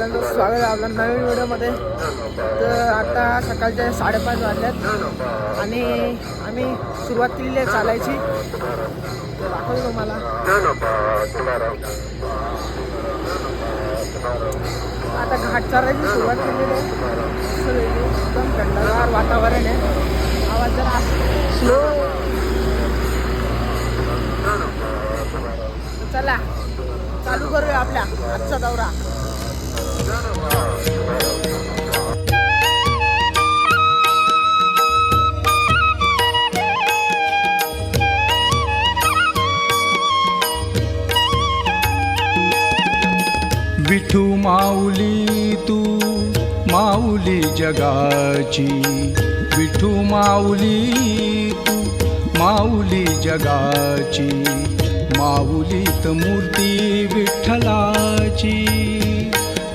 स्वागत आहे नवीन व्हिडिओमध्ये. तर आता सकाळचे साडेपाच वाजल्यात. आणि आम्ही सुरुवात केलेली आहे चालायची. दाखवतो तुम्हाला. आता घाट चालायची सुरुवात केलेली आहे. एकदम थंडगार वातावरण आहे. आवाज जरा स्लो माऊली तू माऊली जगाची. विठू माऊली तू माऊली जगाची. माऊलीत मूर्ती विठ्ठलाची.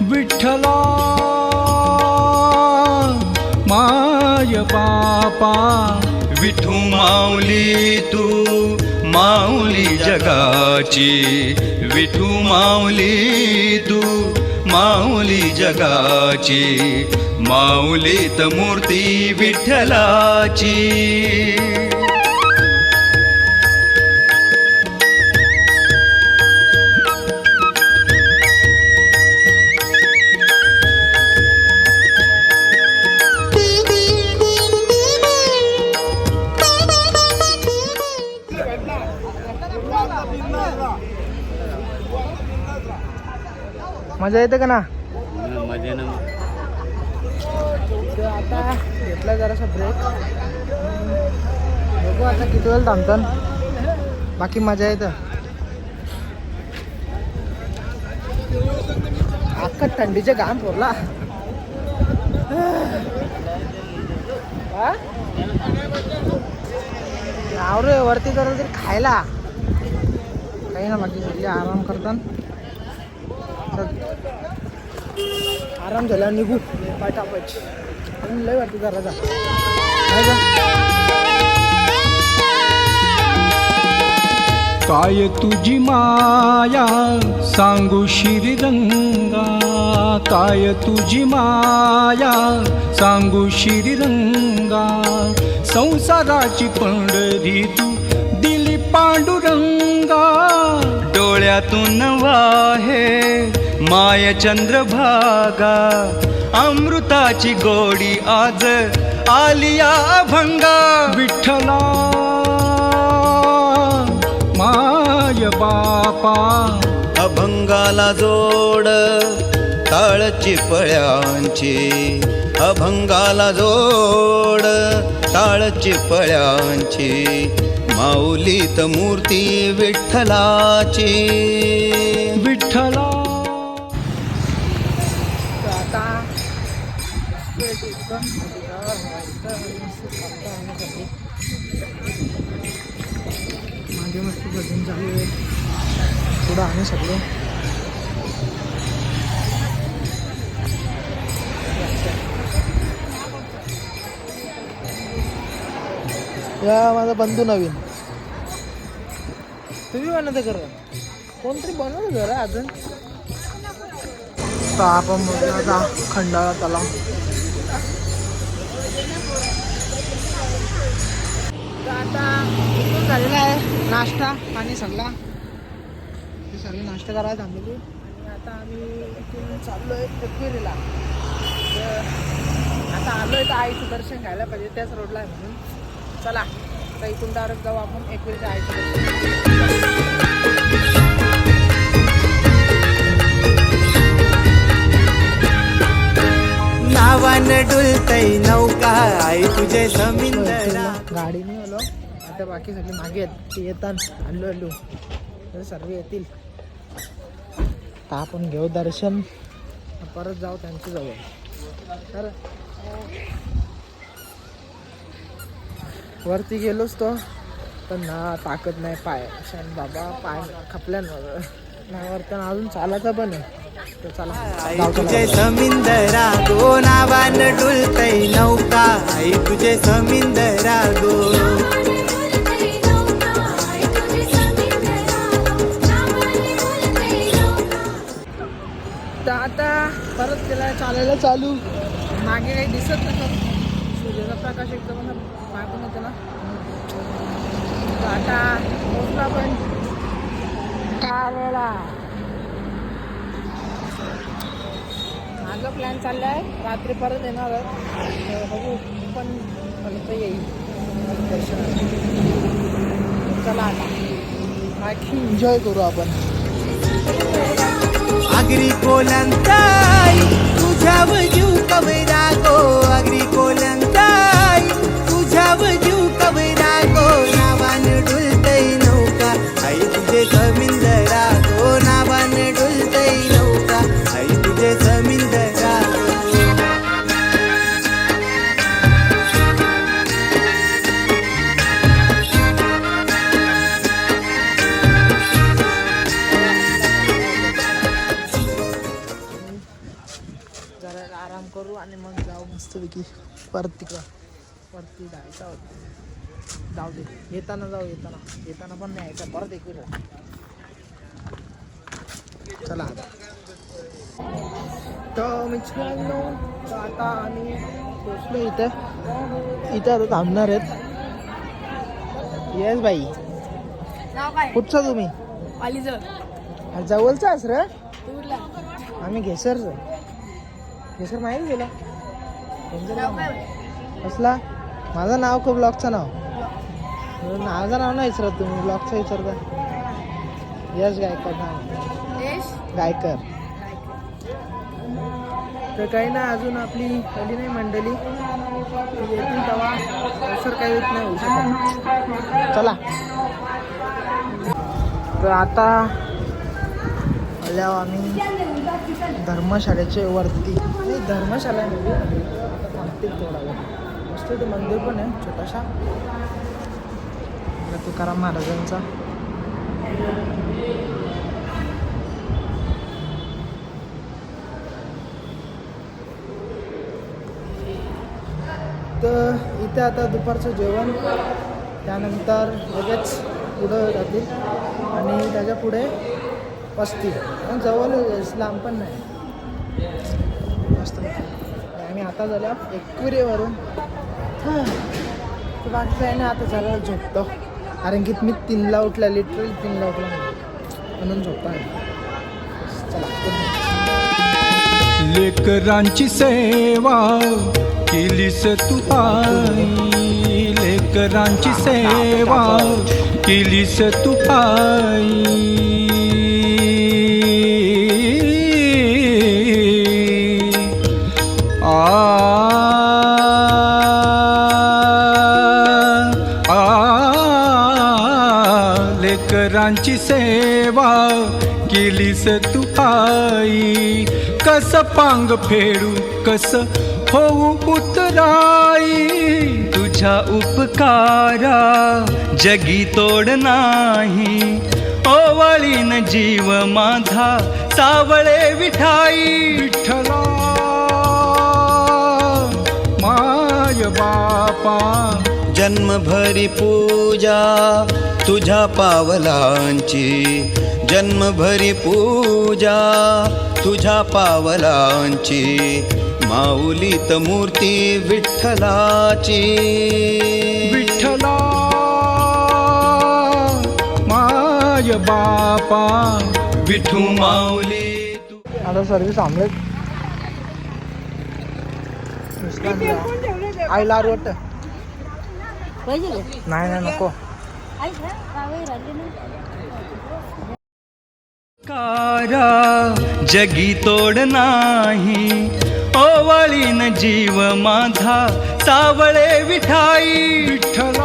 विठ्ठला माय पापा. विठू माऊली तू माऊली जगाची. विठू माऊली तू माऊली जगाची माऊलीत मूर्ती विठ्ठलाची. मजा येते का ना? मजेनं तर आता घेतला जरासा ब्रेक बघू आता किती वेळ थांबतात बाकी मजा येतं. अख्खा थंडीचे घाम फोरला रे वरती जरा तरी खायला. काही ना बाकी सगळे आराम करतात तर आराम झाला निघू. पाठापच लय वाटतं जरा जा. काय तुझी माया? सांगू श्रीरंगा काय तुझी माया? सांगू श्रीरंगा संसाराची पंढरी तू दिली पांडुरंगा. डोळ्यातून वाहे. माय चंद्रभागा अमृताची गोडी आज आलिया भंगा विठ्ठला माय बापा. अभंगाला जोड टाळची पळ्यांची अभंगाला जोड टाळची पळ्यांची माऊलीत मूर्ती विठ्ठलाची. विठ्ठला एकदम हिरवागार व्हायचं मस्त मागे मस्त भजन चालू आहे पुढं आम्ही सगळं या माझा बंधू नवीन. तुम्ही बनवते कर कोणतरी बनवलं जरा अजून? आपण आता खंडाळा तलाव. तर आता इथून झालेला आहे नाश्ता पाणी सगळा. ते सगळे नाश्ता करायला थांबलेली. आणि आता आम्ही इथून चाललो आहे एकविरीला तर आता आलो आहे तर आईचं दर्शन घ्यायला पाहिजे त्याच रोडला आहे म्हणून. चला आता इथून डायरेक्ट जाऊ आपण एकविरीच्या आईचं दर्शन. नावान डुलतय नौका आई तुझे समिंदरा. गाडीने आलो. आता बाकी सगळे मागे आहेत. ते येतात. हल्लू हल्लू तर सर्व येतील. तर आपण घेऊ दर्शन. परत जाऊ त्यांच्या जवळ तर वरती गेलोच तो. पण ना ताकद नाही पाय. शान बाबा पाय खपल्यान. नाही वरतं अजून चालायचं पण आहे. आई तुझे समिंदरा गो नावान डुलतय नौका. आई तुझे समिंदरा गो तर आता परत केला चालायला चालू. मागे काही दिसत नाही सूर्याचा प्रकाश एकदम मागून येतो ना आता पोहोचला पण. चालेला माझा प्लॅन चाललाय रात्री परत येणार आहे. बघू पण पर्यंत येईल. दर्शन चला आता. आणखी एन्जॉय करू आपण. आगरी कोलंताई तुझ्या जीव कवरा गो. आगरी कोलंताई तुझ्यावर आराम करू आणि मग जाऊ मस्तपैकी. परत तिकडं. वरती जायचं होतं जाऊ दे. येताना जाऊ येताना. येताना पण नाही यायचं. परत एक चला आता. तर मित्रांनो तर आता आम्ही पोचलो इथं. इथं आता थांबणार आहेत. येस बाई. कुठचा तुम्ही? जवळचाच रे. आम्ही घेसरचं. घेसर माहिती गेला. कसला? माझं नाव का ब्लॉगचं नाव. माझं नाव नाही विचारत तुम्ही ब्लॉगचं विचारता. यश गायकर नाव. गायकर. तर काही ना अजून आपली आली नाही मंडळी. येतील तेव्हा. अवसर काही येत नाही होऊ शकत. चला. तर आता आल्यावर आम्ही धर्मशाळेचे वरती. नाही धर्मशाळा आहे थांबतील थोडा वेळ मस्त ते मंदिर पण आहे छोटासा. तुकाराम महाराजांचा. तर इथे आता दुपारचं जेवण. त्यानंतर लगेच पुढं जातील. आणि त्याच्या पुढे बसतील पण जवळ लांब पण नाही. मस्त. आम्ही आता झाल्या एकविरेवरून. हां. बाकी काही नाही आता झालं झोपतो. कारण की मी तीनला उठला लिटरली तीनला उठला. म्हणून झोपतो चला लेकरांची सेवा केलीस तू आई लेकरांची सेवा केलीस तू आई लेकरांची सेवा केलीस तू आई. कस पांग फेडू कस होऊ उतराई तुझ्या उपकारा जगी तोड नाही. ओवळीन जीव माझा सावळे विठाई. विठ्ठला माय बापा जन्मभरी पूजा तुझ्या पावलांची. जन्मभरी पूजा तुझ्या पावलांची. माऊलीत मूर्ती विठ्ठलाची. विठ्ठला माय बापा विठू माऊली. तू आता सर्विस आमलेट. आईला वाटतं नाही नाही नको. कारा जगी तोड नाही. ओवळीन जीव माझा सावळे विठाई विठ्ठला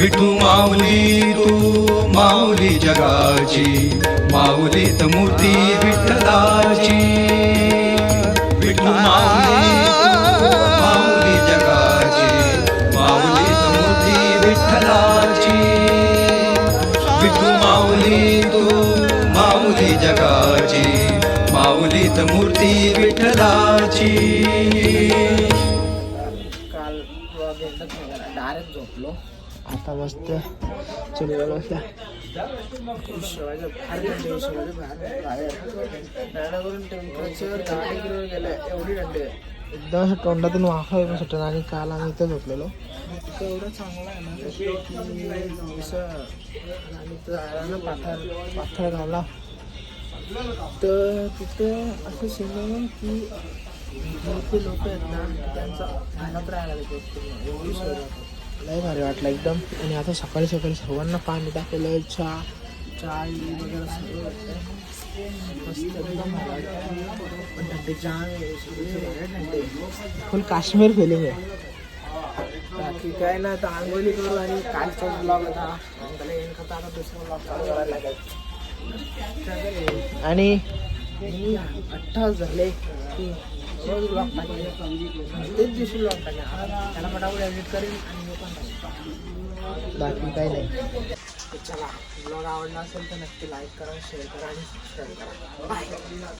विठू माऊली तू माऊली जगाची माऊलीत मूर्ती विठ्ठलाची. विठू माऊली माऊली जगाची माऊलीत मूर्ती विठ्ठलाची. विठू माऊली तू माऊली जगाची माऊलीत मूर्ती विठ्ठलाची. काल डायरेक्ट झोपलो. आता मस्त चुलीवर गेलो एकदम असं तोंडातून वाफा येऊन सुटत आणि काल आम्ही इथं झोपलेलो. इथं एवढं चांगलं आहे ना की असं आणि पाथर पाथर घाला तर तिथं असं शिंदे की लोक आहेत ना त्यांचा ध्यानात राहायला लागतो एवढी सोय लय भारी वाटलं एकदम. आणि आता सकाळी सकाळी सर्वांना पाणी टाकलेलं चहा चहा वगैरे सगळं वाटतं एकदम वाटतं. पण चहा फुल काश्मीर फिलिंग आहे. बाकी काय ना आता आंघोळी करू आणि कालचा ब्लॉग होता. त्याला खाता आता दुसरा ब्लॉग करायला लागेल. आणि मी अठ्ठावीस झाले. की रोज ब्लॉग टाकेल तेच दिवशी ब्लॉग टाकेल त्याला एडिट आणि मी पण बाकी काही नाही. चला ब्लॉग आवडला असेल तर नक्की लाईक करा शेअर करा आणि सबस्क्राईब करा.